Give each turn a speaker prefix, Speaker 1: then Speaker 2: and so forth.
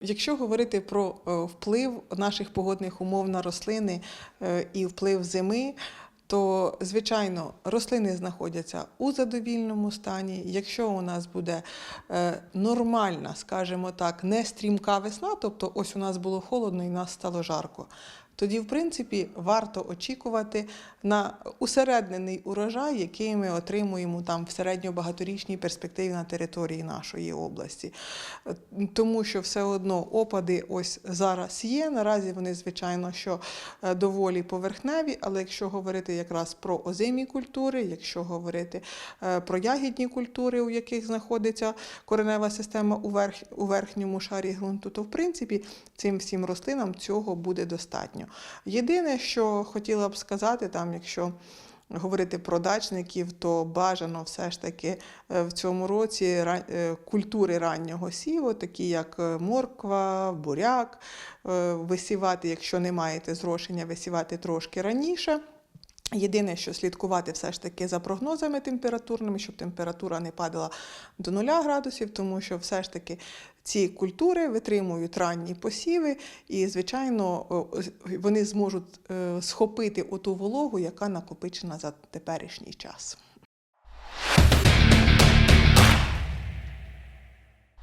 Speaker 1: Якщо говорити про е, вплив наших погодних умов на рослини е, і вплив зими, то звичайно рослини знаходяться у задовільному стані. Якщо у нас буде е, нормальна, скажімо так, не стрімка весна, тобто ось у нас було холодно і нас стало жарко. Тоді, в принципі, варто очікувати на усереднений урожай, який ми отримуємо там в середньо-багаторічній перспективі на території нашої області. Тому що все одно опади ось зараз є. Наразі вони, звичайно, що е, доволі поверхневі, але якщо говорити якраз про озимі культури, якщо говорити е, про ягідні культури, у яких знаходиться коренева система у, верх, у верхньому шарі ґрунту, то в принципі цим всім рослинам цього буде достатньо. Єдине, що хотіла б сказати, там, якщо говорити про дачників, то бажано все ж таки е, в цьому році е, культури раннього сіву, такі як е, морква, буряк, висівати, якщо не маєте зрошення, висівати трошки раніше. Єдине, що слідкувати все ж таки за прогнозами температурними, щоб температура не падала до 0 градусів, тому що все ж таки ці культури витримують ранні посіви, і, звичайно, вони зможуть е, схопити оту вологу, яка накопичена за теперішній час.